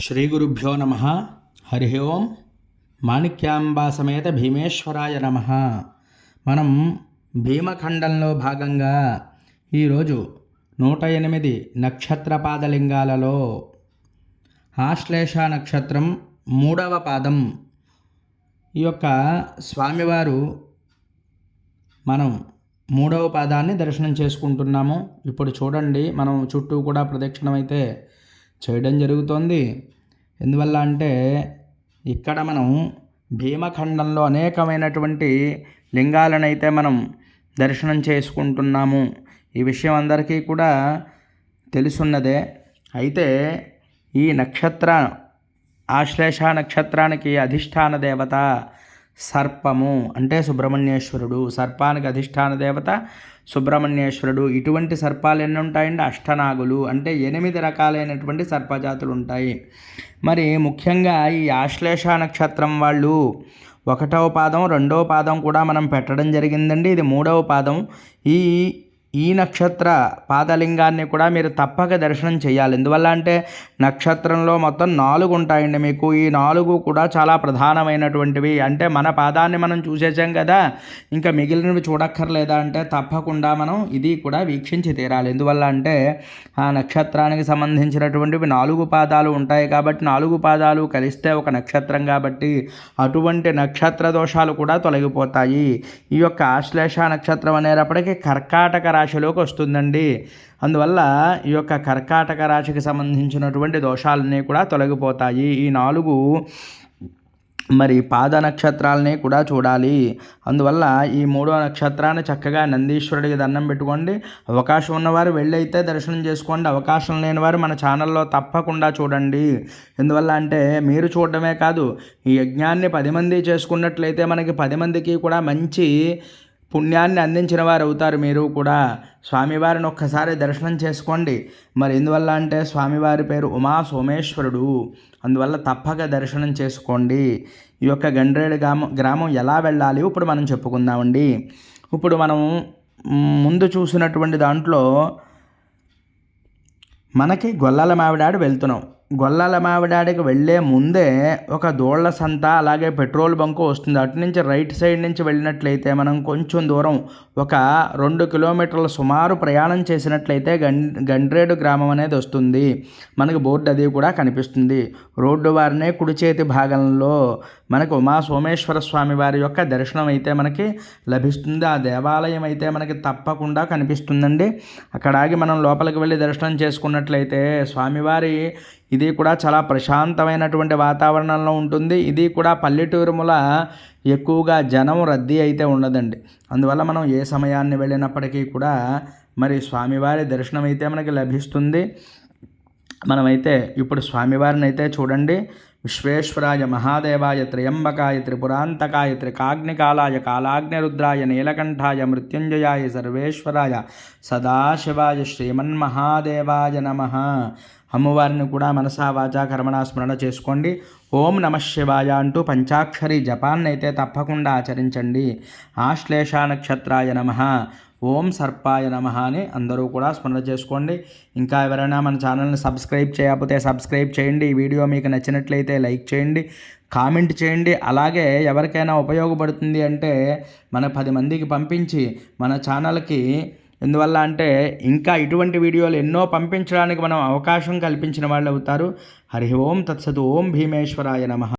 శ్రీ గురుభ్యో నమ. హరి ఓం. మాణిక్యాంబా సమేత భీమేశ్వరాయ నమ. మనం భీమఖండంలో భాగంగా ఈరోజు నూట ఎనిమిది నక్షత్ర పాదలింగాలలో ఆశ్లేష నక్షత్రం మూడవ పాదం. ఈ యొక్క స్వామివారు మనం మూడవ పాదాన్ని దర్శనం చేసుకుంటున్నాము. ఇప్పుడు చూడండి మనం చుట్టూ కూడా ప్రదక్షిణమైతే అయితే చేయడం జరుగుతోంది. ఎందువల్ల అంటే ఇక్కడ మనం భీమఖండంలో అనేకమైనటువంటి లింగాలను అయితే మనం దర్శనం చేసుకుంటున్నాము. ఈ విషయం అందరికీ కూడా తెలుసున్నదే. అయితే ఈ నక్షత్ర ఆశ్లేష నక్షత్రానికి అధిష్టాన దేవత సర్పము అంటే సుబ్రహ్మణ్యేశ్వరుడు. సర్పానికి అధిష్టాన దేవత సుబ్రహ్మణ్యేశ్వరుడు. ఇటువంటి సర్పాలు ఎన్ని ఉంటాయండి? అష్టనాగులు అంటే ఎనిమిది రకాలైనటువంటి సర్పజాతులు ఉంటాయి. మరి ముఖ్యంగా ఈ ఆశ్లేష నక్షత్రం వాళ్ళు ఒకటవ పాదం రెండవ పాదం కూడా మనం పెట్టడం జరిగిందండి. ఇది మూడవ పాదం. ఈ ఈ నక్షత్ర పాదలింగాన్ని కూడా మీరు తప్పక దర్శనం చేయాలి. ఎందువల్ల అంటే నక్షత్రంలో మొత్తం నాలుగు ఉంటాయండి మీకు. ఈ నాలుగు కూడా చాలా ప్రధానమైనటువంటివి. అంటే మన పాదాన్ని మనం చూసేసాం కదా ఇంకా మిగిలినవి చూడక్కర్లేదా అంటే తప్పకుండా మనం ఇది కూడా వీక్షించి తీరాలి. ఎందువల్ల అంటే ఆ నక్షత్రానికి సంబంధించినటువంటివి నాలుగు పాదాలు ఉంటాయి కాబట్టి నాలుగు పాదాలు కలిస్తే ఒక నక్షత్రం కాబట్టి అటువంటి నక్షత్ర దోషాలు కూడా తొలగిపోతాయి. ఈ యొక్క ఆశ్లేష నక్షత్రం అనేటప్పటికీ కర్కాటక రాశిలోకి వస్తుందండి. అందువల్ల ఈ యొక్క కర్కాటక రాశికి సంబంధించినటువంటి దోషాలన్నీ కూడా తొలగిపోతాయి. ఈ నాలుగు మరి పాద నక్షత్రాలని కూడా చూడాలి. అందువల్ల ఈ మూడో నక్షత్రాన్ని చక్కగా నందీశ్వరుడికి దండం పెట్టుకోండి. అవకాశం ఉన్నవారు వెళ్ళైతే దర్శనం చేసుకోండి. అవకాశం లేని వారు మన ఛానల్లో తప్పకుండా చూడండి. ఎందువల్ల అంటే మీరు చూడటమే కాదు ఈ యజ్ఞాన్ని పది మంది చేసుకున్నట్లయితే మనకి పది మందికి కూడా మంచి పుణ్యాన్ని అందించిన వారు అవుతారు మీరు కూడా. స్వామివారిని ఒక్కసారి దర్శనం చేసుకోండి. మరి ఎందువల్ల అంటే స్వామివారి పేరు ఉమా సోమేశ్వరుడు. అందువల్ల తప్పక దర్శనం చేసుకోండి. ఈ యొక్క గండ్రేడు గ్రామం గ్రామం ఎలా వెళ్ళాలి? ఇప్పుడు మనం చెప్పుకుందామండి. ఇప్పుడు మనం ముందు చూసినటువంటి దాంట్లో మనకి గొల్లల మావిడాడు వెళ్తున్నాం. గొల్లాల మావిడాడికి వెళ్ళే ముందే ఒక దూళ్ళ సంత అలాగే పెట్రోల్ బంకు వస్తుంది. అటు నుంచి రైట్ సైడ్ నుంచి వెళ్ళినట్లయితే మనం కొంచెం దూరం ఒక రెండు కిలోమీటర్ల సుమారు ప్రయాణం చేసినట్లయితే గం గండ్రేడు గ్రామం అనేది వస్తుంది. మనకు బోర్డు అది కూడా కనిపిస్తుంది. రోడ్డు వారినే కుడి చేతి భాగంలో మనకు ఉమా సోమేశ్వర స్వామి వారి యొక్క దర్శనం అయితే మనకి లభిస్తుంది. ఆ దేవాలయం అయితే మనకి తప్పకుండా కనిపిస్తుందండి. అక్కడ ఆగి మనం లోపలికి వెళ్ళి దర్శనం చేసుకున్నట్లయితే స్వామివారి ఇది కూడా చాలా ప్రశాంతమైనటువంటి వాతావరణంలో ఉంటుంది. ఇది కూడా పల్లెటూరుముల ఎక్కువగా జనం రద్దీ అయితే ఉండదండి. అందువల్ల మనం ఏ సమయాన్ని వెళ్ళినప్పటికీ కూడా మరి స్వామివారి దర్శనం అయితే మనకి లభిస్తుంది. మనమైతే ఇప్పుడు స్వామివారిని అయితే చూడండి. విశ్వేశ్వరాయ మహాదేవాయ త్రయంబకాయ త్రిపురాంతకాయ త్రికాగ్నికాలాయ కాలాగ్నిరుద్రాయ నీలకంఠాయ మృత్యుంజయాయ సర్వేశ్వరాయ సదాశివాయ శ్రీమన్మహాదేవాయ నమ. అమ్మవారిని కూడా మనసా వాచా కర్మణ స్మరణ చేసుకోండి. ఓం నమ శివాయ అంటూ పంచాక్షరి జపాన్నైతే తప్పకుండా ఆచరించండి. ఆశ్లేష నక్షత్రాయ నమ. ఓం సర్పాయ నమ అని అందరూ కూడా స్మరణ చేసుకోండి. ఇంకా ఎవరైనా మన ఛానల్ని సబ్స్క్రైబ్ చేయకపోతే సబ్స్క్రైబ్ చేయండి. ఈ వీడియో మీకు నచ్చినట్లయితే లైక్ చేయండి కామెంట్ చేయండి. అలాగే ఎవరికైనా ఉపయోగపడుతుంది అంటే మన పది మందికి పంపించి మన ఛానల్కి. ఎందువల్ల అంటే ఇంకా ఇటువంటి వీడియోలు ఎన్నో పంపించడానికి మనం అవకాశం కల్పించిన వాళ్ళు అవుతారు. హరి ఓం తత్సతు ఓం భీమేశ్వరాయ నమ.